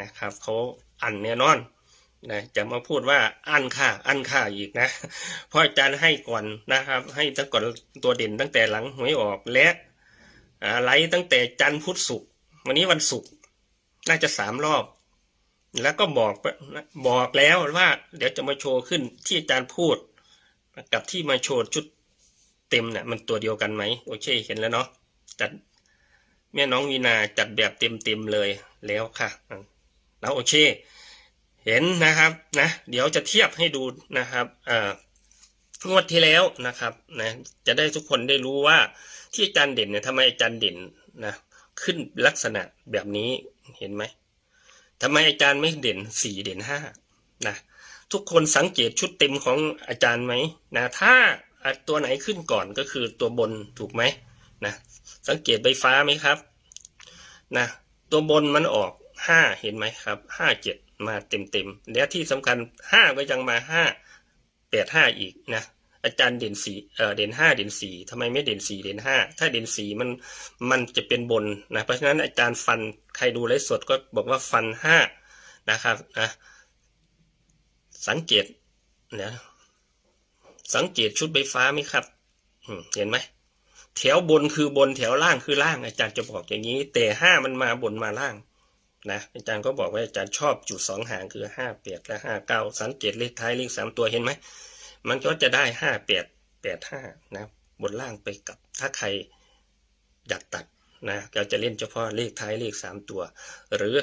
นะครับเขาอันแน่นอนนะจะมาพูดว่าอันค่าอันค่าอีกนะเพราะอาจารย์ให้ก่อนนะครับ ให้ตั้งก่อนตัวเด่นตั้งแต่หลังหวยออกและอ่าไลฟ์ตั้งแต่จันทร์พุธศุกร์วันนี้วันศุกร์น่าจะสามรอบ แล้วก็บอกบอกแล้วว่า เดี๋ยวจะมาโชว์ขึ้นที่อาจารย์พูด กับที่มาโชว์ชุดเต็มเนี่ยมันตัวเดียวกันไหมโอเคเห็นแล้วเนาะจัดแม่น้องวีนาจัดแบบเต็มเต็มเลยแล้วค่ะ แล้วโอเค เห็นนะครับนะเดี๋ยวจะเทียบให้ดูนะครับอ่างวดที่แล้วนะครับนะจะได้ทุกคนได้รู้ว่าที่อาจารย์เด่นเนี่ยทำไมอาจารย์เด่นนะขึ้นลักษณะแบบนี้เห็นไหมทำไมอาจารย์ไม่เด่นสี่เด่นห้านะทุกคนสังเกตชุดเต็มของอาจารย์ไหมนะถ้าตัวไหนขึ้นก่อนก็คือตัวบนถูกไหมนะสังเกตใบฟ้าไหมครับนะตัวบนมันออก ห้าเห็นไหมครับห้าเจ็ดมาเต็มเต็มแล้วที่สำคัญห้าก็ยังมาห้าแปดห้าอีกนะอาจารย์เด่นสี่เออเด่นห้าเด่นสี่ทำไมไม่เด่นสี่เด่นห้าถ้าเด่นสี่มันมันจะเป็นบนนะเพราะฉะนั้นอาจารย์ฟันใครดูไลฟ์สดก็บอกว่าฟันห้านะครับนะสังเกตนะสังเกตชุดใบฟ้าไหมครับเห็นไหมแถวบนคือบนแถวล่างคือล่างอาจารย์จะบอกอย่างนี้ แต่ห้ามันมาบนมาล่าง นะอาจารย์ก็บอกว่าอาจารย์ชอบจุดสองหางคือห้าแปดและห้าเก้าสังเกตเลขท้ายเลขสามตัวเห็นไหมมันก็จะได้ห้าแปดแปดห้านะบนล่างไปกับถ้าใครอยากตัดนะเราจะเล่นเฉพาะเลขท้ายเลขสามตัว หรือ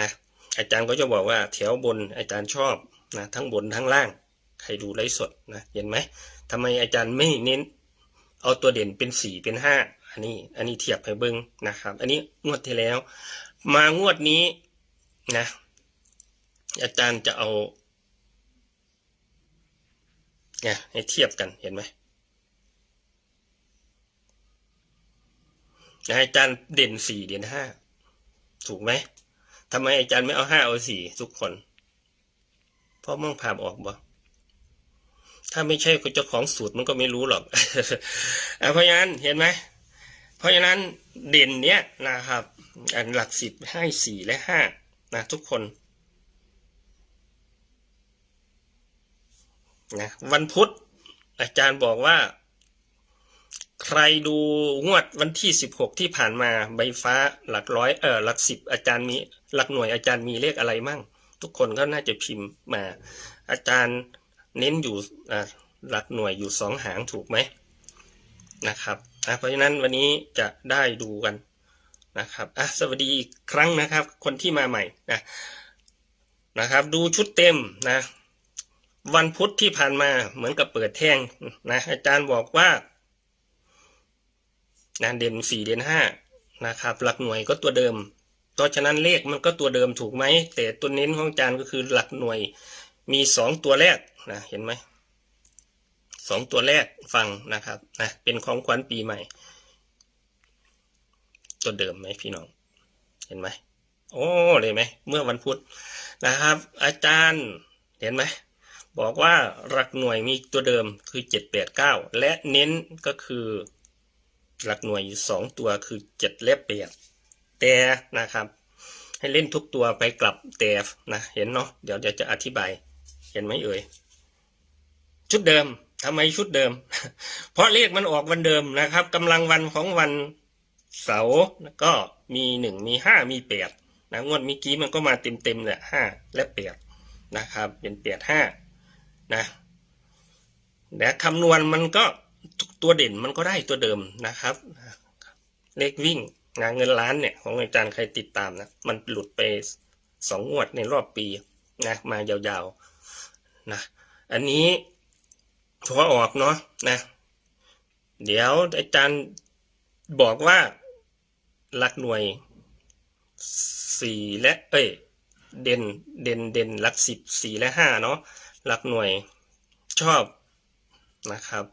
นะอาจารย์ก็จะบอกว่าแถวบนอาจารย์ชอบนะทั้งบนทั้งล่างใครดูไลฟ์สดนะเห็นไหมทำไมอาจารย์ไม่เน้นเอาตัวเด่นเป็นสี่เป็นห้าอันนี้อันนี้เทียบให้เบิ้งนะครับ อันนี้งวดที่แล้ว มางวดนี้นะ อาจารย์จะเอาเนี่ยให้เทียบกันเห็นไหมอาจารย์เด่นสี่เด่นห้าถูกไหมทำไมอาจารย์ไม่เอาห้าเอาสี่ทุกคนเพราะมั่งภาออกบ่ถ้าไม่ใช่เจ้าของสูตรมันก็ไม่รู้หรอกอะเพราะฉะนั้นเห็นไหมเพราะฉะนั้นเด่นเนี้ยนะครับ อันหลักสิบให้สี่และห้านะทุกคนนะวันพุธอาจารย์บอกว่า ใครดูงวดวันที่สิบหกที่ผ่านมาใบฟ้าหลักร้อยเออหลักสิบอาจารย์มีหลักหน่วยอาจารย์มีเลขอะไรมั่ง ทุกคนก็น่าจะพิมพ์มา อาจารย์เน้นอยู่หลักหน่วยอยู่สองหางถูกไหมนะครับเพราะฉะนั้นวันนี้จะได้ดูกัน นะครับอะสวัสดีอีกครั้งนะครับ คนที่มาใหม่นะนะครับ ดูชุดเต็มนะ วันพุธที่ผ่านมาเหมือนกับเปิดแท่งนะอาจารย์บอกว่านะเด่นสี่เด่นห้านะครับ หลักหน่วยก็ตัวเดิมเพราะฉะนั้นเลขมันก็ตัวเดิมถูกไหม แต่ตัวเน้นของอาจารย์ก็คือหลักหน่วยมีสองตัวแรกนะเห็นไหมสองตัวแรกฟังนะครับนะเป็นของขวัญปีใหม่ ตัวเดิมไหมพี่น้อง เห็นไหมโอ้เลยไหมเมื่อวันพุธนะครับ อาจารย์เห็นไหมบอกว่าหลักหน่วยมีตัวเดิมคือเจ็ดแปดเก้าและเน้นก็คือหลักหน่วยอยู่สองตัวคือเจ็ดและแปดแต่นะครับ ให้เล่นทุกตัวไปกลับแต่นะเห็นเนาะเดี๋ยวเดี๋ยวจะอธิบาย เห็นไหมเอ่ยชุดเดิมทำไมชุดเดิม เพราะเลขมันออกวันเดิมนะครับกำลังวันของวัน เสาร์ก็มีหนึ่งมีห้ามีแปดนะงวดเมื่อกี้มันก็มาเต็มเต็มๆแหละห้าและแปดนะครับ เป็นแปดห้านะแต่คำนวณมันก็ตัวเด่นมันก็ได้ตัวเดิมนะครับ เลขวิ่งงานเงินล้านเนี่ยของอาจารย์ใครติดตามนะมันหลุดไปสองงวดในรอบปีนะมายาวๆนะอันนี้พอออกเนาะนะ เดี๋ยวอาจารย์บอกว่า ลักหน่วยสี่และเอ้ยเด่นเด่นเด่นลักสิบสี่และห้าเนาะลักหน่วยชอบนะครับ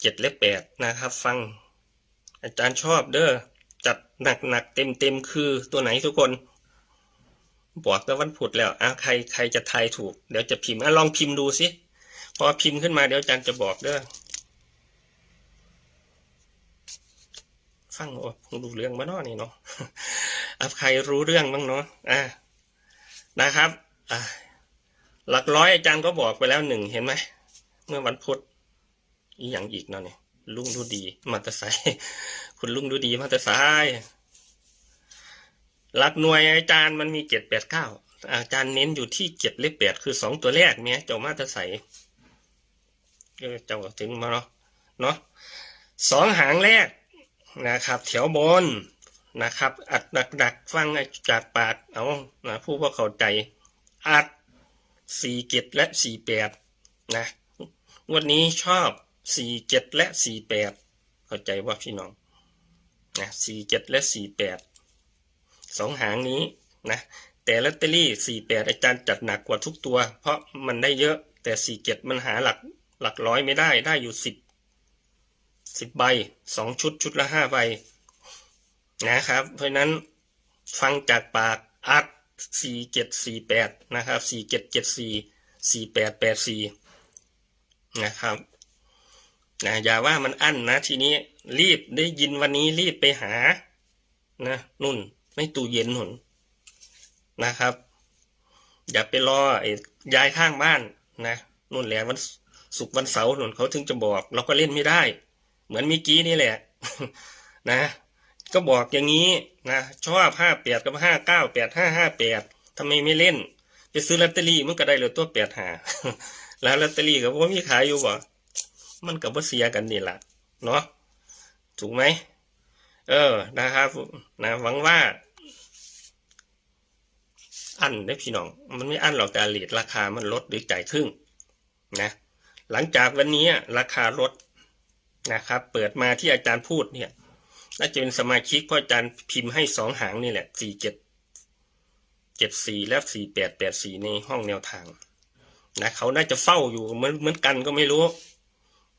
เจ็ดและแปดนะครับ ฟัง อาจารย์ชอบเด้อจัดหนักหนักเต็มเต็มคือตัวไหนทุกคนบอกแล้ววันพุธแล้วอะใครใครจะทายถูก เดี๋ยวจะพิมพ์อะลองพิมพ์ดูสิพอพิมพ์ขึ้นมาเดี๋ยวอาจารย์จะบอกเด้อ ฟังโอ้ผมดูเรื่องมาเนาะนี่เนาะอะใครรู้เรื่องบ้างเนาะอะนะครับอ่าหลักร้อยอาจารย์ก็บอกไปแล้วหนึ่งเห็นไหมเมื่อวันพุธอีอย่างอีกเนาะเนี่ยลุงดูดีมาตะไซคุณลุงดูดีมาตะไซหลักหน่วยอาจารย์มันมีเจ็ดแปดเก้าอาจารย์เน้นอยู่ที่เจ็ดเลขแปดคือสองตัวแรกเนี่ยเจ้ามาตะไซเจ้าถึงมาเนาะเนาะสองหางแรก นะครับแถวบนนะครับ อัดดักๆฟังจากปากเอานะผู้ว่าเข้าใจ อัดสี่เจ็ดและสี่แปดนะวันนี้ชอบสี่เจ็ดและสี่แปดเข้าใจว่าพี่น้องนะสี่เจ็ดและสี่แปดสองหางนี้นะแต่ลอตเตอรี่สี่แปดอาจารย์จัดหนักกว่าทุกตัว เพราะมันได้เยอะแต่สี่เจ็ดมันหาหลักหลักร้อยไม่ได้ได้อยู่สิบ สิบใบสองชุดชุดละห้าใบนะครับ เพราะนั้นฟังจากปากอัดสี่เจ็ดสี่แปดนะครับสี่เจ็ดเจ็ดสี่สี่แปดแปดสี่นะครับนะอย่าว่ามันอั้นนะทีนี้รีบได้ยินวันนี้รีบไปหานะนุ่นไม่ตู้เย็นหนุนนะครับ อย่าไปรอไอ้ยายข้างบ้านนะนุ่นแหละวันศุกร์วันเสาร์หนุนเขาถึงจะบอก เราก็เล่นไม่ได้ เหมือนมื่อกี้นี่แหละนะ ก็บอกอย่างนี้นะชอบห้าแปดกับห้าเก้าแปดห้าห้าแปดทำไมไม่เล่น ไปซื้อลอตเตอรี่มันก็ได้เหลือตัวแปดหาแล้วลอตเตอรี่กับว่ามีขายอยู่บ่มันกับว่าเสียกันนี่แหละเนาะถูกไหมเออนะครับนะหวังว่า อันได้พี่น้อง มันไม่อันหรอกแต่เลทราคามันลดหรือจ่ายครึ่งนะหลังจากวันนี้ราคาลด นะครับ เปิดมาที่อาจารย์พูดเนี่ยน่าจะเป็นสมาชิกเพราะอาจารย์พิมพ์ให้สองหางนี่แหละสี่เจ็ดเจ็ดสี่และสี่แปดแปดสี่ในห้องแนวทางนะเขาน่าจะเฝ้าอยู่เหมือนเหมือนกันก็ไม่รู้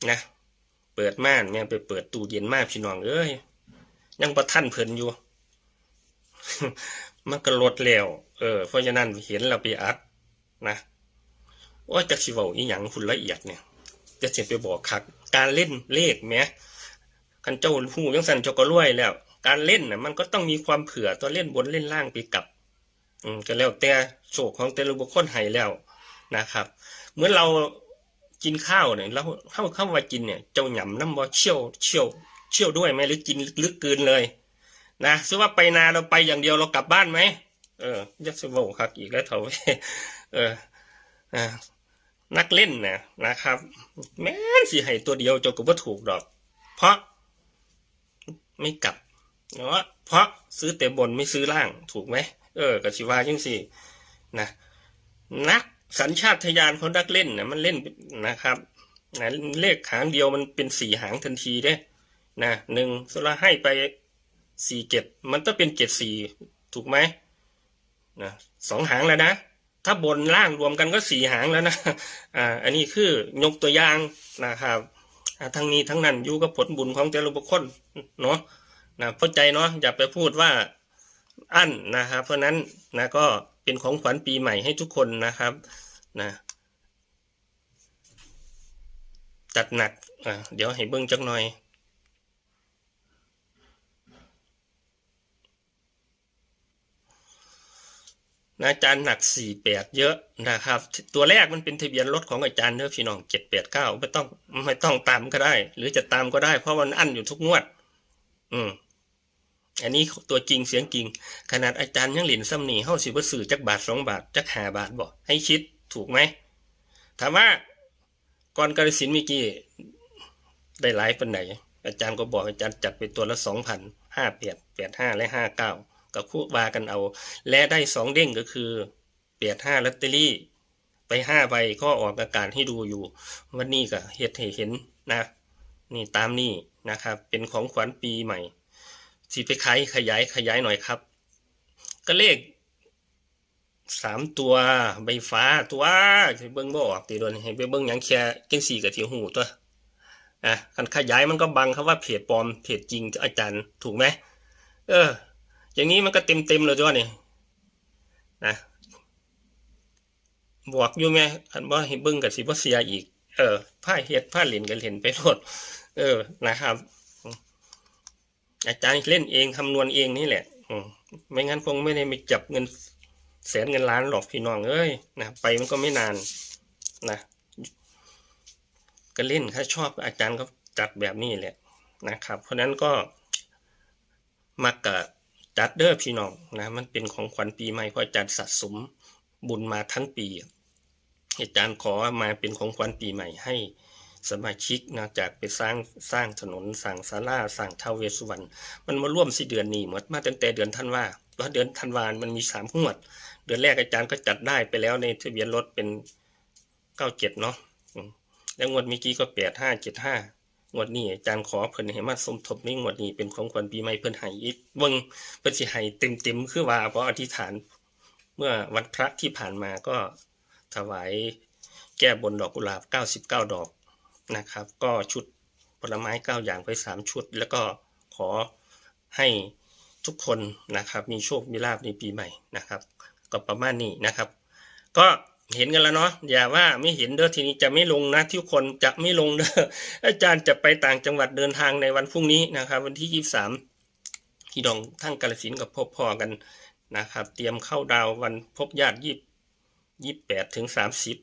นะเปิดม่านแม่งไปเปิดตู้เย็นมากพี่น้องเอ้ยยังประท่านเพลินอยู่ มันก็ลดแล้วเออเพราะฉะนั้นเห็นเราไปอัดนะว่าจะสิเว้าอีหยังคุณละเอียดเนี่ยจะเสียไปบอกคัก การเล่นเลขแม้คันเจ้าหูยังสั่นเจ้าก็รวยแล้ว การเล่นน่ะมันก็ต้องมีความเผื่อตัวเล่นบนเล่นล่างไปกลับ อืมก็แล้วแต่โชคของแต่ละบุคคลให้แล้วนะครับ เหมือนเรากินข้าวเนี่ยเราเข้าเข้ามากินเนี่ยเจ้าหย่ำน้ำบ่เชี่ยวเชี่ยวเชี่ยวด้วยไหมหรือกินลึกๆเกินเลย นะซึ่งว่าไปนาเราไปอย่างเดียวเรากลับบ้านไหมเออยักษ์สโวครับอีกแล้วเถอะเอออ่า นักเล่นนะนะครับ แม้นสิให้ตัวเดียวเจ้าก็บ่าถูกดอก เพราะไม่กลับเนาะเพราะซื้อแต่บนไม่ซื้อล่างถูกไหมเออกสิวาจังสินะนักสัญชาตญาณของนักเล่นนะมันเล่นนะครับนะเลขหางเดียวมันเป็นสี่หางทันทีเด้นะหนึ่งสละให้ไปสี่เจ็ดมันต้องเป็นเจ็ดสี่ถูกไหมนะสองหางแล้วนะ ถ้าบนล่างรวมกันก็สี่หางแล้วนะ อ่า อันนี้คือยกตัวอย่างนะครับทั้งนี้ทั้งนั้นอยู่กับผลบุญของแต่ละบุคคลเนาะนะเข้าใจเนาะอย่าไปพูดว่าอั้นนะครับเพราะนั้นนะก็เป็นของขวัญปีใหม่ให้ทุกคนนะครับนะจัดหนักอ่าเดี๋ยวให้เบิ้งจักหน่อย นะอาจารย์หนักสี่แปดเยอะนะครับ ตัวแรกมันเป็นทะเบียนรถของอาจารย์เด้อพี่น้องเจ็ดแปดเก้าไม่ต้องไม่ต้องตามก็ได้ หรือจะตามก็ได้ เพราะมันอั้นอยู่ทุกงวด อืมอันนี้ตัวจริงเสียงจริง ขนาดอาจารย์ยังหลินซ้ำหนีเฮาสิบ่ซื้อจักบาทสองบาทจักหาบาทบ่ให้คิดถูกไหมถามว่าก่อนกระสินเมื่อกี้ได้หลายปันไหน อาจารย์ก็บอกอาจารย์จัดไปตัวละสองพันห้าแปดแปดห้าและห้าเก้า ก็คู่วากันเอา และได้สองเด้งก็คือแปดห้าลอตเตอรี่ ไปห้าใบก็ออกอาการให้ดูอยู่ วันนี้ก็เฮ็ดให้เห็นนะ นี่ตามนี่นะครับ เป็นของขวัญปีใหม่สิไปขายขยายขยายหน่อยครับ ก็เลขสามตัวใบฟ้าตัวเบิ้งบ่ออกตีโดนให้ไปเบิ้งยังแค่จังสี่กับที่หูตัวอะคันขยายมันก็บังคำว่าเพจปลอมเพจจริงอาจารย์ถูกไหมเออ อย่างนี้มันก็เต็มเต็มเลยจ้ะนี่นะบวกอยู่ไหมคันว่าให้เบิ้งกับสิบเสียอีก เออผ้าเฮ็ดผ้าเหรียญกันเหรียญไปโลดเออนะครับ อาจารย์เล่นเองคำนวณเองนี่แหละอืมไม่งั้นคงไม่ได้ไปจับเงินแสนเงินล้านหรอกพี่น้องเอ้ยนะไปมันก็ไม่นานนะก็เล่นถ้าชอบอาจารย์ก็จัดแบบนี้แหละนะครับ เพราะฉะนั้นก็มักกะ จัดเด้อพี่น้องนะมันเป็นของขวัญปีใหม่เพราะอาจารย์สะสมบุญมาทั้งปีอาจารย์ขอมาเป็นของขวัญปีใหม่ให้สมาชิกนะจากไปสร้างสร้างถนนสร้างศาลาสร้างท้าวเวสุวรรณมันมาร่วมสิเดือนนี้หมดมาตั้งแต่เดือนธันวาเพราะเดือนธันวามันมีสามงวด เดือนแรกอาจารย์ก็จัดได้ไปแล้วในทะเบียนรถเป็นเก้าเจ็ดเนาะแล้วงวดเมื่อกี้ก็แปดห้าเจ็ดห้า งวดนี้อาจารย์ขอเพิ่นให้มาสมทบในงวดนี้เป็นของขวัญปีใหม่เพิ่นให้อีกเบิ่งเพิ่นสิให้เต็มๆคือว่าเพราะอธิษฐาน เมื่อวันพระที่ผ่านมาก็ถวายแก้บนดอกกุหลาบ 99 ดอกนะครับ ก็ชุดผลไม้ 9 อย่างไป 3 ชุด แล้วก็ขอให้ทุกคนนะครับ มีโชคมีลาภในปีใหม่นะครับ ก็ประมาณนี้นะครับ ก็ เห็นกันแล้วเนาะอย่าว่าไม่เห็นเด้อทีนี้จะไม่ลงนะทุกคนจะไม่ลงเด้ออาจารย์จะไปต่างจังหวัดเดินทางในวันพรุ่งนี้นะครับ วันที่ยี่สามพี่ดองทั้งกาลสินกับพบพอกันนะครับ เตรียมเข้าดาววันพบญาติยี่ยี่แปดถึงสามสิบ